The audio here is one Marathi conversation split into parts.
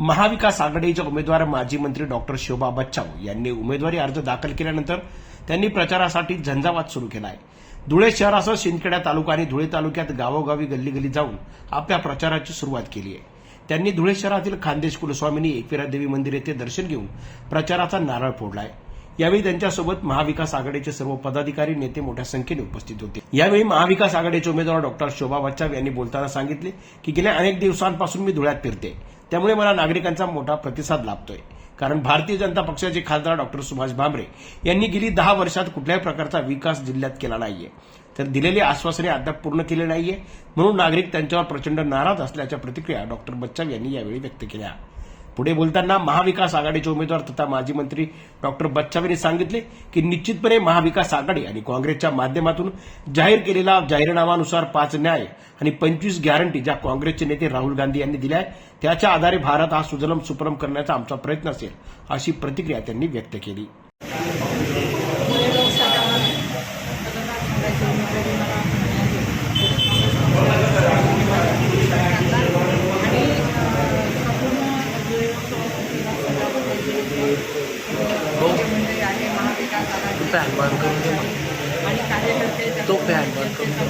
महाविकास आघाडीचे उमेदवार माजी मंत्री डॉक्टर शोभा बच्चाव यांनी उमेदवारी अर्ज दाखल केल्यानंतर त्यांनी प्रचारासाठी झंझावात सुरू केला आहे धुळे शहरासह शिंदखेडा तालुका आणि धुळे तालुक्यात गावोगावी गल्ली गल्ली जाऊन आपल्या प्रचाराची सुरुवात केली आहे. त्यांनी धुळे शहरातील खानदेश कुलस्वामिनी एकविरा देवी मंदिर येथे दर्शन घेऊन प्रचाराचा नारळ फोडला आहे यावेळी त्यांच्यासोबत महाविकास आघाडीचे सर्व पदाधिकारी नेते मोठ्या संख्येने उपस्थित होते. यावेळी महाविकास आघाडीचे उमेदवार डॉक्टर शोभा बच्चाव यांनी बोलताना सांगितले की गेल्या अनेक दिवसांपासून मी धुळ्यात फिरते. त्यामुळे मला नागरिकांचा मोठा प्रतिसाद लाभतोय. कारण भारतीय जनता पक्षाचे खासदार डॉक्टर सुभाष भामरे यांनी गेली दहा वर्षात कुठल्याही प्रकारचा विकास जिल्ह्यात केला नाहीये. तर दिलेली आश्वासने अद्याप पूर्ण केली नाहीये. म्हणून नागरिक त्यांच्यावर प्रचंड नाराज असल्याच्या प्रतिक्रिया डॉक्टर बच्चाव यांनी यावेळी व्यक्त केल्या. पुढे बोलताना महाविकास आघाडीचे उमेदवार तथा माजी मंत्री डॉक्टर बच्चाव यांनी सांगितले की निश्चितपणे महाविकास आघाडी आणि काँग्रेसच्या माध्यमातून जाहीर केलेला जाहीरनामानुसार पाच न्याय आणि पंचवीस गॅरंटी ज्या काँग्रेसचे नेते राहुल गांधी यांनी दिल्या आहेत त्याच्या आधारे भारत हा सुजलम सुपरम करण्याचा आमचा प्रयत्न असेल अशी प्रतिक्रिया त्यांनी व्यक्त केली. फॅन बंद करून दे तो फॅन बंद करून दे.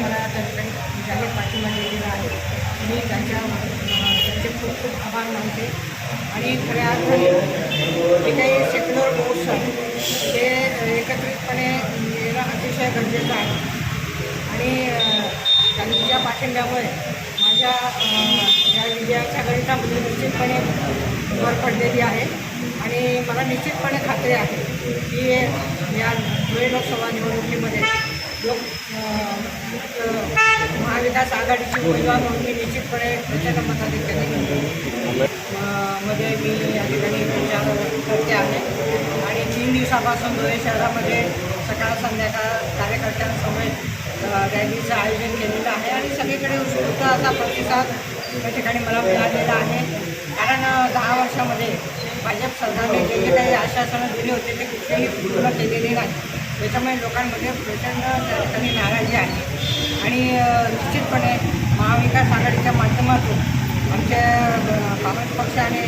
मला पाठिंबा दिलेला आहे. मी त्यांच्या त्यांचे खूप खूप आभार मानते. आणि खऱ्या अर्थाने जे काही सेक्युलर वोट्स आहेत ते एकत्रितपणे येणं अतिशय गरजेचं आहे. आणि अ, त्यांच्या पाठिंब्यामुळे माझ्या या विजयाच्या गणितामध्ये निश्चितपणे भर पडलेली आहे. आणि मला निश्चितपणे खात्री आहे की या धुळे लोकसभा निवडणुकीमध्ये लोक महाविकास आघाडीची उमेदवार म्हणून मी निश्चितपणे प्रचंड मताधिक्याने मध्ये मी या ठिकाणी प्रचार करते आहे. आणि तीन दिवसापासून धुळे शहरामध्ये सकाळ संध्याकाळ कार्यकर्त्यांसमवेत रॅलीचं आयोजन केलेलं आहे आणि सगळीकडे उत्स्फूर्त असा प्रतिसाद त्या ठिकाणी मला मिळालेला आहे. कारण दहा वर्षामध्ये भाजप सरकारने जे जे काही आश्वासनं दिली होते ते कुठलेही पूर्ण केलेले नाही. त्याच्यामुळे लोकांमध्ये प्रचंड त्या ठिकाणी नाराजी आहे आणि निश्चितपणे महाविकास आघाडीच्या माध्यमातून आमच्या काँग्रेस पक्ष आणि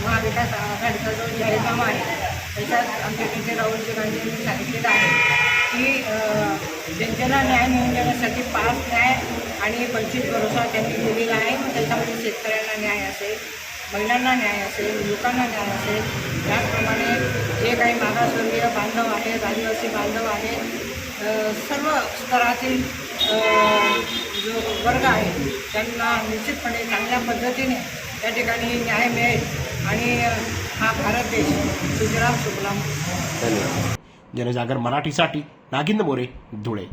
महाविकास आघाडीचा जो जाहीरनामा आहे त्याच्यात आमचे नेते राहुलजी गांधी यांनी सांगितलेलं आहे जनतेला न्याय मिळवून देण्यासाठी पाच न्याय आणि पंचवीस भरोसा त्यांनी दिलेला आहे. त्याच्यामध्ये शेतकऱ्यांना न्याय असेल महिलांना न्याय असेल लोकांना न्याय असेल. त्याचप्रमाणे जे काही मागासवर्गीय बांधव आहेत आदिवासी बांधव आहेत सर्व स्तरातील जो वर्ग आहे त्यांना निश्चितपणे चांगल्या पद्धतीने त्या ठिकाणी न्याय मिळेल. आणि हा भारत देश सुजलाम सुफलाम. धन्यवाद. जनजागर मराठीसाठी नागिंद मोरे धुळे.